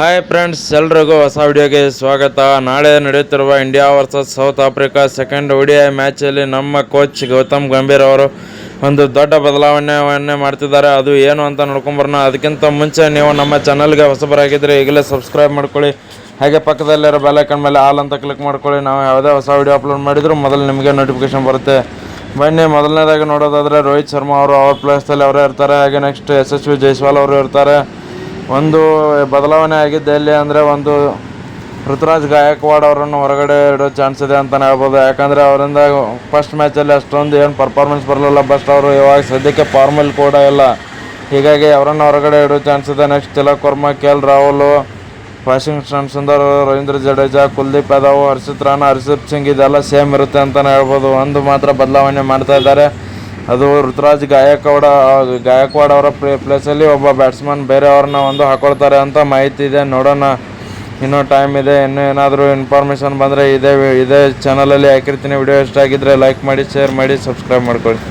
Hi friends ಎಲ್ರಿಗೂ ಹೊಸ ವಿಡಿಯೋಗೆ ಸ್ವಾಗತ. ನಾಳೆ ನಡೆಯುತ್ತಿರುವ India versus South Africa second ODI ಮ್ಯಾಚಲ್ಲಿ ನಮ್ಮ ಕೋಚ್ ಗೌತಮ್ ಗಂಭೀರ್ ಅವರು ಒಂದು ದೊಡ್ಡ ಬದಲಾವಣೆಯನ್ನೇ ಮಾಡ್ತಿದ್ದಾರೆ. ಅದು ಏನು ಅಂತ ನೋಡ್ಕೊಂಬರೋಣ ಅದಕ್ಕಿಂತ ಮುಂಚೆ ನೀವು ನಮ್ಮ ಚಾನಲ್ಗೆ ಹೊಸಬರಾಗಿದ್ದರೆ ಈಗಲೇ ಸಬ್ಸ್ಕ್ರೈಬ್ ಮಾಡ್ಕೊಳ್ಳಿ. ಹಾಗೆ ಪಕ್ಕದಲ್ಲಿರೋ ಬೆಲ್ಲೈಕನ್ ಮೇಲೆ ಆಲ್ ಅಂತ ಕ್ಲಿಕ್ ಮಾಡ್ಕೊಳ್ಳಿ. ನಾವು ಯಾವುದೇ ಹೊಸ ವಿಡಿಯೋ ಅಪ್ಲೋಡ್ ಮಾಡಿದರೂ ಮೊದಲು ನಿಮಗೆ ನೋಟಿಫಿಕೇಶನ್ ಬರುತ್ತೆ. ಬನ್ನಿ, ಮೊದಲನೇದಾಗಿ ನೋಡೋದಾದರೆ ರೋಹಿತ್ ಶರ್ಮಾ ಅವರು ಅವ್ರ ಪ್ಲೇಸ್ನಲ್ಲಿ ಅವರೇ ಇರ್ತಾರೆ. ಹಾಗೆ ನೆಕ್ಸ್ಟ್ ಯಶಸ್ವಿ ಜೈಸ್ವಾಲ್ ಅವರು ಇರ್ತಾರೆ. ಒಂದು ಬದಲಾವಣೆ ಆಗಿದ್ದೆ ಎಲ್ಲಿ ಅಂದರೆ ಒಂದು ಋತುರಾಜ್ ಗಾಯಕ್ವಾಡ್ ಅವರನ್ನು ಹೊರಗಡೆ ಇಡೋ ಚಾನ್ಸ್ ಇದೆ ಅಂತಲೇ ಹೇಳ್ಬೋದು. ಯಾಕಂದರೆ ಅವರಿಂದ ಫಸ್ಟ್ ಮ್ಯಾಚಲ್ಲಿ ಅಷ್ಟೊಂದು ಏನು ಪರ್ಫಾರ್ಮೆನ್ಸ್ ಬರಲಿಲ್ಲ. ಬಟ್ ಅವರು ಇವಾಗ ಸದ್ಯಕ್ಕೆ ಫಾರ್ಮಲ್ ಕೂಡ ಇಲ್ಲ. ಹೀಗಾಗಿ ಅವರನ್ನು ಹೊರಗಡೆ ಇಡೋ ಚಾನ್ಸ್ ಇದೆ. Next Tilak Varma, K L Rahul Washington Sundar, Ravindra Jadeja, Kuldeep Yadav, Harshit Rana, Harshit Singh ಇದೆಲ್ಲ ಸೇಮ್ ಇರುತ್ತೆ ಅಂತಲೇ ಹೇಳ್ಬೋದು. ಒಂದು ಮಾತ್ರ ಬದಲಾವಣೆ ಮಾಡ್ತಾ ಇದ್ದಾರೆ. ಅದು ಋತುರಾಜ್ ಗಾಯಕ್ವಾಡ ಗಾಯಕವಾಡ ಅವರ ಪ್ಲೇ, ಪ್ಲೇಸಲ್ಲಿ ಒಬ್ಬ ಬ್ಯಾಟ್ಸ್ಮನ್ ಬೇರೆಯವ್ರನ್ನ ಒಂದು ಹಾಕೊಳ್ತಾರೆ ಅಂತ ಮಾಹಿತಿ ಇದೆ. ನೋಡೋಣ. ಇನ್ನೂ ಟೈಮ್ ಇದೆ. ಇನ್ನೂ ಏನಾದರೂ ಇನ್ಫಾರ್ಮೇಷನ್ ಬಂದರೆ ಇದೇ ಇದೇ ಚಾನಲಲ್ಲಿ ಹಾಕಿರ್ತೀನಿ. ವಿಡಿಯೋ ಇಷ್ಟ ಆಗಿದ್ದರೆ ಲೈಕ್ ಮಾಡಿ ಶೇರ್ ಮಾಡಿ ಸಬ್ಸ್ಕ್ರೈಬ್ ಮಾಡ್ಕೊಳ್ಳಿ.